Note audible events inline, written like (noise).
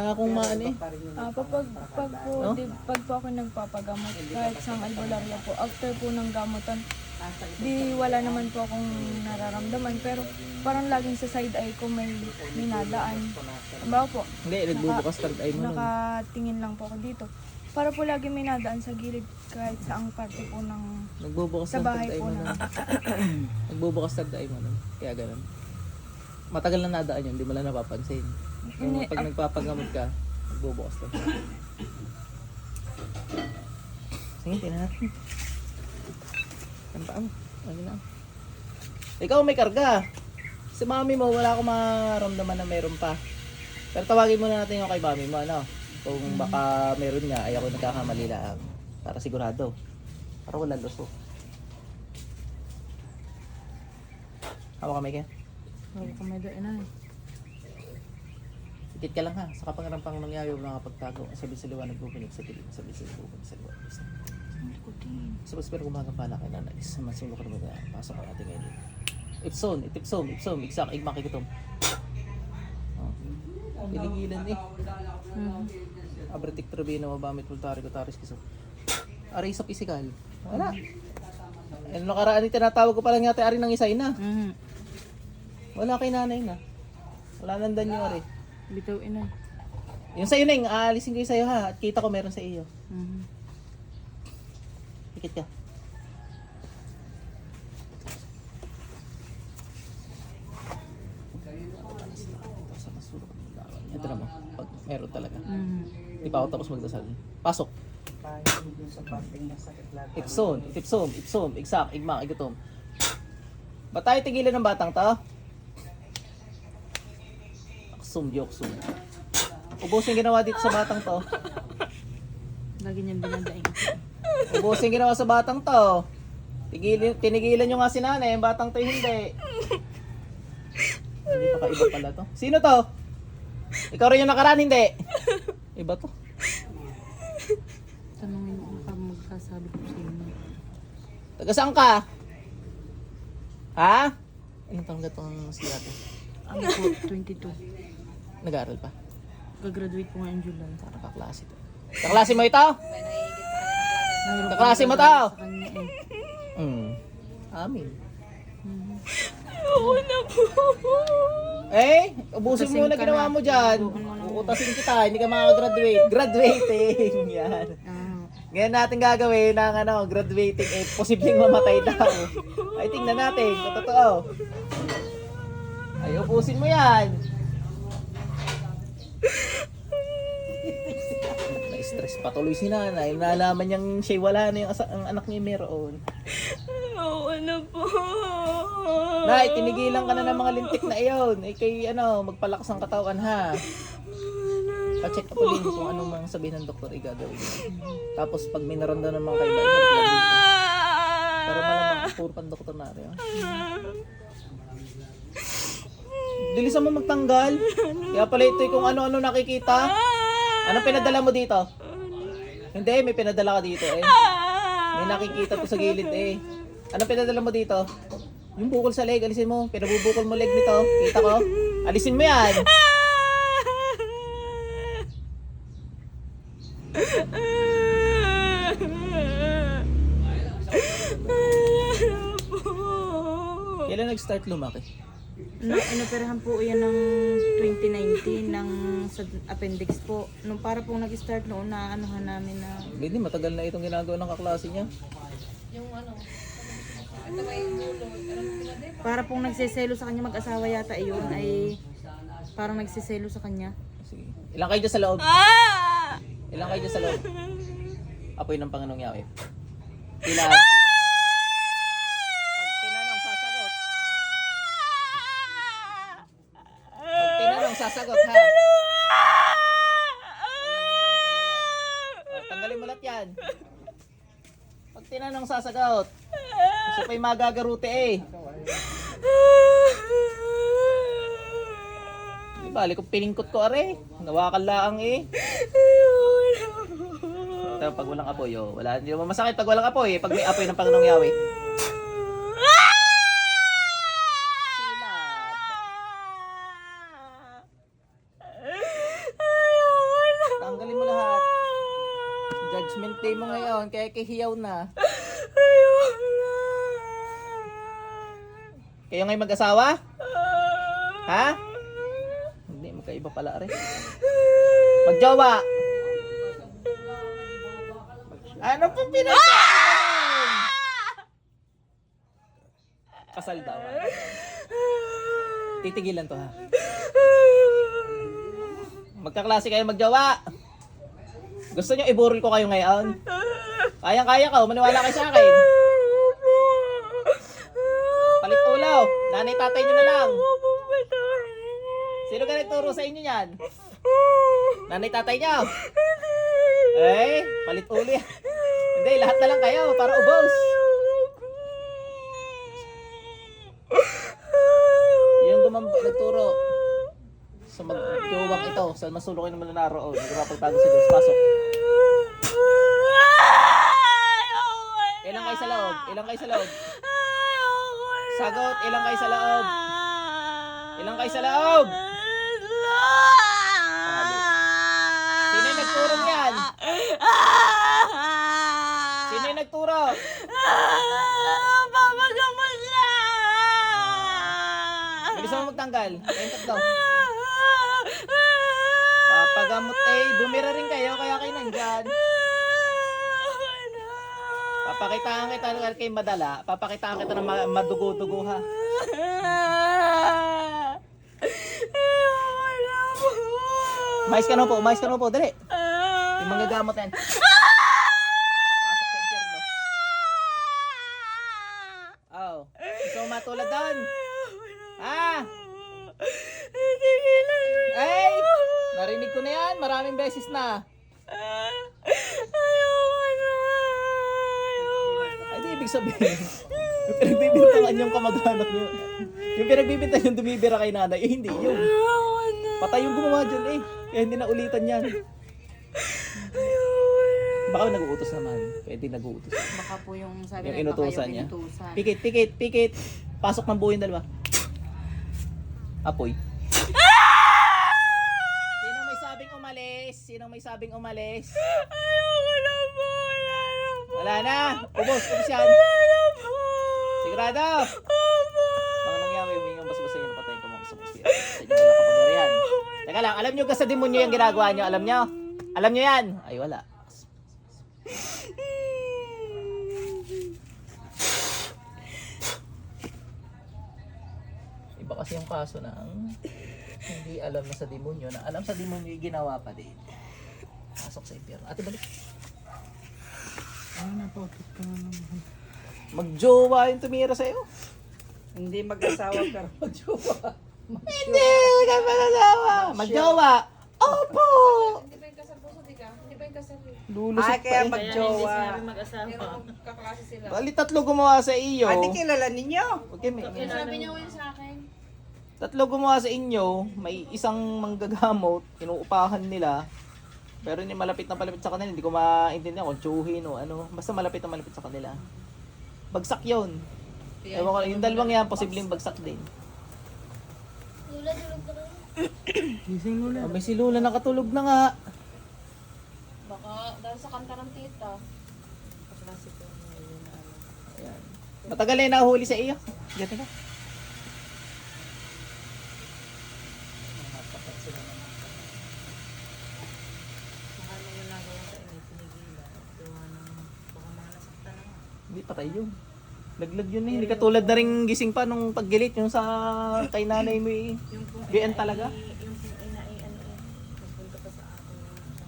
Ah, kung maano eh. Ah, pag, pag, po, No? di, pag po ako nagpapagamot, kahit sa albularya po, after po ng gamutan, di wala naman po akong nararamdaman. Pero parang laging sa side eye ko may minadaan. Ba po, Hindi, nagbubukas third eye mo nun. nakatingin lang po ako dito. Para po lagi may nadaan sa gilid kahit sa ang parte po ng Nagbubukas sa ng bahay third eye po mo. (clears throat) Nagbubukas third eye mo nun. Kaya ganun. Matagal na nadaan yun, hindi mo lang napapansin. Yung pag nagpapagamot ka, nagbubukas lang. Sige, tingnan natin. Ang paa mo. Ano na. Ikaw may karga. Si mami mo, wala akong maramdaman na meron pa. Pero tawagin muna natin yung kay mami mo, ano? Kung baka meron nga, ay ako nagkakamali lang. Para sigurado. Para wala luso. Hawa ka, Mike. Huwag ko may doon na. Sikit ka lang ha. Sa kapangarampang nangyari yung mga pagtago. Sabi sa liwanag bubunig sa dilim. Sabi sa bubunig sa liwanag. Sa paspero kumaga pala kay nanay. Sa masulo ka naman na. Pasok ang ating ngayon. Ipson, itipsom, ipsom, iksak, igmak, ikutom. Oh. Pinigilan eh. Mhm. Abritik trabino, mabamit, multari, kutaris, kiso. Aray sa pisikal. Wala. Ano nakaraan yung tinatawag ko pa lang yata ari ng isay na. Mhm. Wala kay nanay na. Wala nandan yung ari. Bitaw ina. Yung sa'yo na aalisin ko yung sa'yo ha. At kita ko meron sa iyo. Mhm. Pikit ka. Ito naman, pag meron talaga. Mhm. Di pa ako tapos magdasal. Pasok. Ipsom, ipsom, ipsom, iksak, igma, igutom. Ba't tayo tigilan ng batang to? Aksum, yoksum. Ubusin ginawa dito sa batang to. Lagi niyang dinadaing. Ubusin ginawa sa batang to. Tigilin, tinigilan nyo nga si nanay, yung batang to hindi. Hindi pa kaiba pala to. Sino to? Ikaw rin yung nakaraan, hindi. Iba to. Tanungin mo kung magkasabi ko sa inyo. Taga saan ka? Ha? Ilang taon ka itong si ate? Ano po, 22. Nag-aaral pa? Gagraduate po ngayon July. Parang kaklase to. Kaklase mo ito? Kaklase mo po to? sa kanya eh. Hmm. Amin. Mhm. Eh, ubusin mo na ginawa na. mo dyan. Uutasin kita, hindi ka makakagraduate. Graduating. (laughs) Yan. Ah, Ngayon natin gagawin ng ano, graduating eh, posibleng mamatay (laughs) daw. Ay, tingnan natin, totoo. Ay, ubusin mo yan. Na-stress patuloy si nanay. Nalaman niyang siya wala na yung asa- ang anak niya meron. Oo na po. Nay, tinigilan ka na ng mga lintik na iyon. Eh, kay ano, magpalakas ang katawan ha. Pa-check up ulit kung anong mga sabihin ng doktor ay gagawin. Tapos pag may naramdaman ng mga kaiba, ibalik lang dito. Pero malamang puro pan doktor na rin. ah. Bilisan mo magtanggal. Kaya pala ito kung ano-ano nakikita. Anong pinadala mo dito? Hindi, may pinadala ka dito eh. May nakikita to sa gilid eh. Anong pinadala mo dito? Yung bukol sa leg, alisin mo. Pinabubukol mo leg nito. Kita ko. Alisin mo yan. Kailan nag-start lumaki? No, inoperahan po yan ng 2019 ng sa appendix po. Nung para pong nag-start noon na anuhan namin na Hindi, matagal na itong ginagawa ng kaklase niya. para pong nagsiselo sa kanya mag-asawa yata iyon ay parang nagsiselo sa kanya. Sige. Ilang kayo dyan sa loob? Ilang kayo dyan sa loob? (laughs) Apoy ng Panginoong Yahweh. Ilan? Pag tinanong, sasagot. Pag tinanong, sasagot, ha? Oh, tanggalin mo lahat yan. Pag tinanong, sasagot. Gusto pa yung magagaruti eh. Di bali kung piningkot ko are. Nawakan laang eh. Pero pag walang apoy, oh, wala, hindi naman masakit pag walang apoy eh. Pag may apoy ng Panginoong Yahweh. Judgment day mo ngayon, kaya kihiyaw na. Kayo ngayon mag-asawa? Ha? Hindi, magkaiba pala rin. Magjowa! Ano po pinagsasabi? Kasal daw. Titigilan to ha. Magkaklase kayo magjowa. Gusto nyo iburol ko kayo ngayon? Kayang-kaya ka, maniwala kayo sa akin. Palit ulaw. Nanay tatay nyo na lang. Sino ka nagturo sa inyo yan? Nanay tatay nyo? Eh, palit uli. Hindi, lahat na lang kayo para ubos. Yung gumam nagturo sa magtuwang ito, sa masulokin naman na naroon, nagpapagtago sa Diyos. Pasok. Ilang kayo sa loob? Ilang kayo sa loob? Sagot, ilang kayo sa loob? Ilang kayo sa loob? Sino yung nagturo niyan? Sino yung nagturo? Bilis mo magtanggal. Kayong tatlo. Papagamot eh, bumira rin kayo, kaya kayo nandyan. Papakitaan kita ng kayo madala. Papakitaan kita ng ma- madugo-dugo ha. Mais ka na po, mais ka na po, dali. Yung mga gamot yan. Pasok sa impyerno. Oh, gusto mo matulad doon? Ha? Ay! Narinig ko na yan, maraming beses na. Ay, di ibig sabihin. Yung pinagbibintangan yung kamag-anak niyo. Yung pinagbibintangan yung dumibira kay nanay, eh hindi yun. Patay yung gumawa dyan eh. Kaya hindi na ulitan yan. Baka nag-uutos naman. Pwede nag-uutos. Baka po yung sabi Yung ng inutusan baka yung niya. inutusan. Pikit, pikit, pikit. Pasok ng buhay yung dalawa. Apoy. Sino may sabing umalis? Sino may sabing umalis? Wala na. Ubos, ubos yan. Sigurado. Mga nangyari, humingi ang basta-basta yun, napatayin ko mga basta-basta yan. Sa inyo wala kapangyarihan. Teka lang, alam nyo ka sa demonyo yung ginagawa nyo? Alam nyo? Alam nyo yan? Ay, wala. Iba kasi yung kaso ng hindi alam na sa demonyo, na alam sa demonyo yung ginawa pa din. Pasok sa impyerno. Ate, balik. Ano na po? Magjowa yung tumira sa'yo. Hindi mag-asawa pero magjowa. Hindi ka mag-asawa. Magjowa. Opo. Hindi pa yung kasal po sa tika? Hindi pa yung kasal eh. Lulusot Ay, kaya pa eh. magjowa. Pero kaklase sila. Bali tatlo gumawa sa iyo. Ate, kilala ninyo? Okay, may, Sabi niya ko yun sa akin. tatlo gumawa sa inyo, may isang manggagamot, inuupahan nila. Pero hindi malapit na palapit sa kanila, hindi ko maintindihan kung tsuhin o ano. Basta malapit na malapit sa kanila. Bagsak yun. Ewan ko, yung dalawang yan, posibleng bagsak din. Gising mo Oh, may si Lula nakatulog na nga. Baka dahil sa kanta ng tita. Ayan. Matagal na yung nahuli sa iyo. Diyan ka. Baka nung ginagawa sa inyo, pinigilan. Gawa ng baka mga nasaktan na nga. Hindi patay yun. Laglag yun eh. Hindi katulad na rin gising pa nung paggilit yung sa kay nanay mo eh. Diyan talaga.